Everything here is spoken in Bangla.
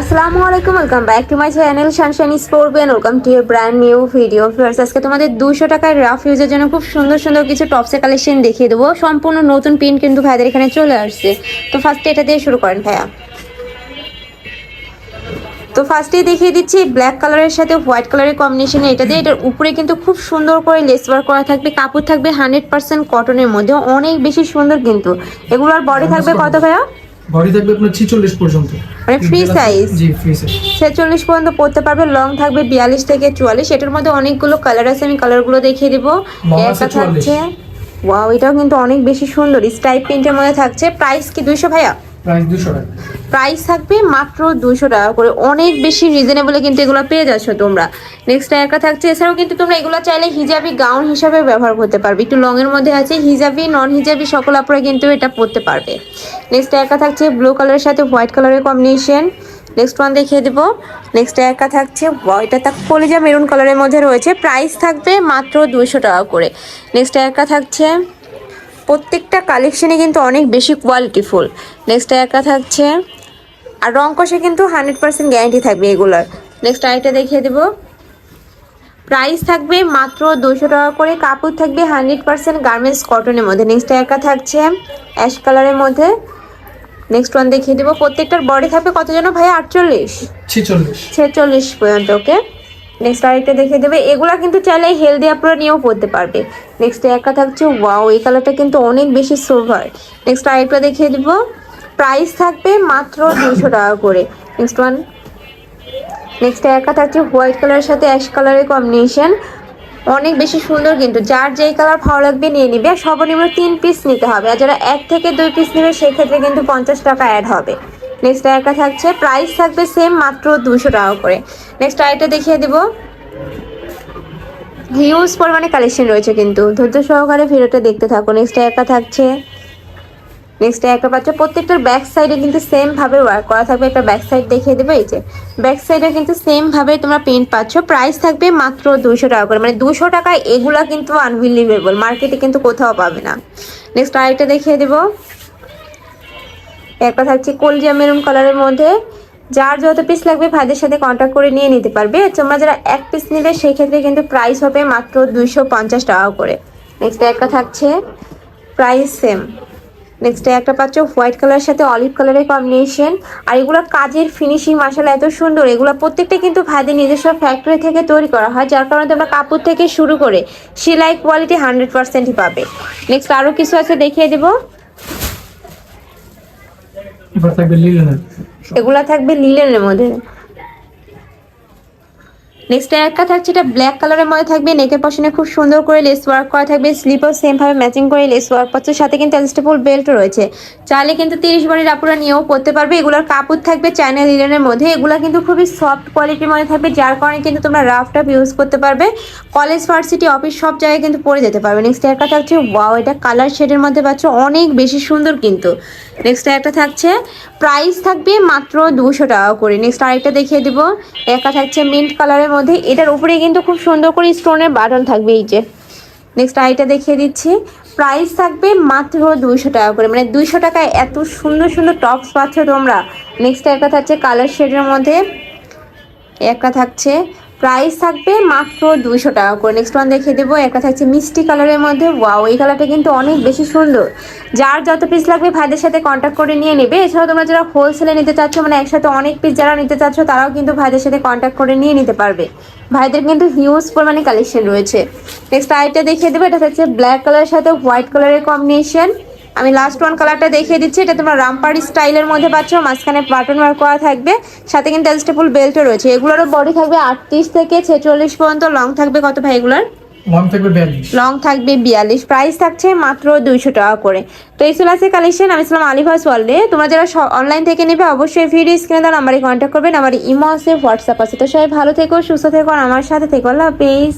আসসালামু আলাইকুম welcome back to my channel sunshine sport ben welcome to a brand new video fierce আজকে তোমাদের দুশো টাকার রাফ ইউজের জন্য খুব সুন্দর সুন্দর কিছু টপসের কালেকশন দেখিয়ে দেবো। সম্পূর্ণ নতুন প্রিন্ট কিন্তু ভাইদের এখানে চলে আসছে। তো ফার্স্টে এটা দিয়ে শুরু করেন ভাইয়া। তো ফার্স্টেই দেখিয়ে দিচ্ছি ব্ল্যাক কালারের সাথে হোয়াইট কালারের কম্বিনেশনে এটা দিয়ে এটার উপরে কিন্তু খুব সুন্দর করে লেস ওয়ার্ক করা থাকবে। কাপড় থাকবে হান্ড্রেড পার্সেন্ট কটনের মধ্যে। অনেক বেশি সুন্দর কিন্তু। এগুলোর বডি থাকবে কত ভাইয়া? বডি থাকবে আপনার ছিচল্লিশ পর্যন্ত। মানে ফ্রি সাইজ জি ফ্রি সাইজ ছেচল্লিশ পর্যন্ত পড়তে পারবে লং থাকবে বিয়াল্লিশ থেকে চুয়াল্লিশ। এটার মধ্যে অনেকগুলো কালার আছে আমি কালারগুলো দেখিয়ে দিব। একটা থাকছে। ওয়াও এটাও কিন্তু অনেক বেশি সুন্দর। স্টাইপ প্রিন্টের মধ্যে থাকছে। প্রাইস কি দুইশো ভাইয়া? প্রাইস 200 টাকা। প্রাইস থাকবে মাত্র দুশো টাকা করে। অনেক বেশি রিজনেবলে কিন্তু এগুলো পেয়ে যাচ্ছ তোমরা। নেক্সট একটা থাকছে, এছাড়াও কিন্তু তোমরা এগুলো চাইলে হিজাবি গাউন হিসাবে ব্যবহার করতে পারবে। একটু লং এর মধ্যে আছে, হিজাবি নন হিজাবি সকল আপনারা কিন্তু এটা পরতে পারবে। নেক্সট একটা থাকছে ব্লু কালারের সাথে হোয়াইট কালারের কম্বিনেশন নেক্সট ওয়ান দেখিয়ে দেবো। নেক্সট একটা থাকছে এটা তা কলিজা মেরুন কালারের মধ্যে রয়েছে। প্রাইস থাকবে মাত্র দুশো টাকা করে। নেক্সট একটা থাকছে, প্রত্যেকটা কালেকশনে কিন্তু অনেক বেশি কোয়ালিটিফুল নেক্সট একটা থাকছে আর রং কষে কিন্তু হান্ড্রেড পার্সেন্ট গ্যারান্টি থাকবে এগুলোর। নেক্সট আরেকটা দেখিয়ে দেবো। প্রাইস থাকবে মাত্র দুশো টাকা করে কাপড় থাকবে হান্ড্রেড পার্সেন্ট গার্মেন্টস কটনের মধ্যে। নেক্সট একটা থাকছে অ্যাশ কালারের মধ্যে। নেক্সট ওয়ান দেখিয়ে দেবো। প্রত্যেকটার বডি থাকবে কত যেন ভাই? আটচল্লিশ। ছিচল্লিশ। পর্যন্ত ওকে নেক্সট আরেকটা দেখিয়ে দেবে। এগুলা কিন্তু চাইলে হেলদি আপনারা নিয়েও পড়তে পারবে। নেক্সট একটা থাকছে ওয়াও এই কালারটা কিন্তু অনেক বেশি সোভার নেক্সট আরেকটা দেখিয়ে দিব। প্রাইস থাকবে মাত্র দুশো টাকা করে। নেক্সট ওয়ান নেক্সট একটা থাকছে হোয়াইট কালারের সাথে অ্যাশ কালারের কম্বিনেশন অনেক বেশি সুন্দর কিন্তু, যার যেই কালার ভালো লাগবে নিয়ে নিবে। আর সর্বনিম্ন তিন পিস নিতে হবে। আর যারা এক থেকে দুই পিস নেবে, সেক্ষেত্রে কিন্তু পঞ্চাশ টাকা অ্যাড হবে। নেক্সট একটা থাকছে প্রাইস থাকবে সেম মাত্র দুশো টাকা করে। নেক্সট আরেকটা দেখিয়ে দিব। হিউজ পরিমাণে কালেকশন রয়েছে কিন্তু। ধৈর্য সহকারে ভিডিওটা দেখতে থাকো। নেক্সট একটা থাকছে। নেক্সট একটা পাচ্ছ, প্রত্যেকটার ব্যাক সাইডে কিন্তু সেম ভাবে ওয়ার্ক করা থাকবে। একটা ব্যাক সাইড দেখিয়ে দেবে, এই যে ব্যাক সাইডে কিন্তু সেম ভাবে তোমরা প্রিন্ট পাচ্ছ। প্রাইস থাকবে মাত্র দুশো টাকা করে মানে দুশো টাকায় এগুলা কিন্তু আনবিলিভেবল মার্কেটে কিন্তু কোথাও পাবে না। নেক্সট আরেকটা দেখিয়ে দেবো। একটা থাকছে কলজিয়া মেরুন কালারের মধ্যে। যার যত পিস লাগবে ভাইদের সাথে কন্ট্যাক্ট করে নিয়ে নিতে পারবে। তোমরা যারা এক পিস নিলে সেই ক্ষেত্রে কিন্তু প্রাইস হবে মাত্র দুইশো পঞ্চাশ টাকা করে। নেক্সট একটা থাকছে প্রাইস সেম নেক্সট একটা পাচ্ছ হোয়াইট কালারের সাথে অলিভ কালারের কম্বিনেশন আর এগুলো কাজের ফিনিশিং মাসালা এত সুন্দর। এগুলো প্রত্যেকটা কিন্তু ভাইদের নিজস্ব ফ্যাক্টরি থেকে তৈরি করা হয় যার কারণে তোমরা কাপড় থেকে শুরু করে সেলাই কোয়ালিটি হান্ড্রেড পার্সেন্টই পাবে। নেক্সট আরও কিছু আছে দেখিয়ে দেবো। এগুলা থাকবে লিলেনের মধ্যে। নেক্সট একটা থাকছে, এটা ব্ল্যাক কালারের মধ্যে থাকবে নেকের পশনে খুব সুন্দর করে লেস ওয়ার্ক করা থাকবে স্লিপও সেম ভাবে ম্যাচিং করে লেস ওয়ার্ক পাচ্ছে সাথে কিন্তু অ্যালস্টেপল বেল্ট রয়েছে। চাইলে কিন্তু তিরিশ বারের আপুরা নিয়েও পড়তে পারবে, এগুলোর কাপড় থাকবে চায়না লিলেনের মধ্যে, এগুলো কিন্তু খুবই সফট কোয়ালিটির মধ্যে থাকবে, যার কারণে কিন্তু তোমরা রাফ টাফ ইউজ করতে পারবে কলেজ ভার্সিটি অফিস সব জায়গায় কিন্তু পরে যেতে পারবে। নেক্সট একটা থাকছে ওয়াও এটা কালার শেডের মধ্যে পাচ্ছ, অনেক বেশি সুন্দর কিন্তু। নেক্সট একটা থাকছে প্রাইস থাকবে মাত্র দুশো টাকা করে। নেক্সট আরেকটা দেখিয়ে দিব, একটা থাকছে মিন্ট কালারের মধ্যে, এটার উপরে কিন্তু খুব সুন্দর করে স্টোনের বাটন থাকবে এই যে। নেক্সট আইটা দেখিয়ে দিচ্ছি। প্রাইস থাকবে মাত্র দুইশো টাকা করে। মানে দুইশো টাকায় এত সুন্দর সুন্দর টপস পাচ্ছ তোমরা। নেক্সট একটা থাকছে কালার শেডের মধ্যে। একটা থাকছে প্রাইস থাকবে মাত্র দুইশো টাকা করে। নেক্সট ওয়ান দেখিয়ে দেবো। একটা থাকছে মিষ্টি কালারের মধ্যে। ওয়াও এই কালারটা কিন্তু অনেক বেশি সুন্দর। যার যত পিস লাগবে ভাইদের সাথে কন্ট্যাক্ট করে নিয়ে নেবে। এছাড়াও তোমরা যারা হোলসেলে নিতে চাচ্ছ মানে একসাথে অনেক পিস যারা নিতে চাচ্ছ, তারাও কিন্তু ভাইদের সাথে কন্ট্যাক্ট করে নিয়ে নিতে পারবে। ভাইদের কিন্তু হিউজ পরিমাণে কালেকশন রয়েছে। নেক্সট আইটা দেখিয়ে দেবো। এটা থাকছে ব্ল্যাক কালারের সাথে হোয়াইট কালারের কম্বিনেশন আমি লাস্ট ওয়ান কালারটা দেখিয়ে দিচ্ছি এটা তোমার রামপাড়ি স্টাইলের মধ্যে পাচ্ছ মাঝখানে বাটন ওয়ার্ক করা থাকবে সাথে কিন্তু অ্যালস্টেপল বেল্টও রয়েছে। এগুলোরও বডি থাকবে আটত্রিশ থেকে ছেচল্লিশ পর্যন্ত লং থাকবে কত ভাই এগুলোর? লং থাকবে বিয়াল্লিশ। প্রাইস থাকছে মাত্র দুইশো টাকা করে। তো এই ছিল আছে কালেকশন আমি ছিলাম আলিভাস ওয়ার্ল্ডে তোমরা যারা অনলাইন থেকে নেবে অবশ্যই ভিডিও স্ক্রিনে দেওয়ার নাম্বারে কন্ট্যাক্ট করবেন আমার ইমো আছে হোয়াটসঅ্যাপ আছে। তো সবাই ভালো থেকো সুস্থ থেকো আর আমার সাথে থেকো। আল্লাহ হাফেজ।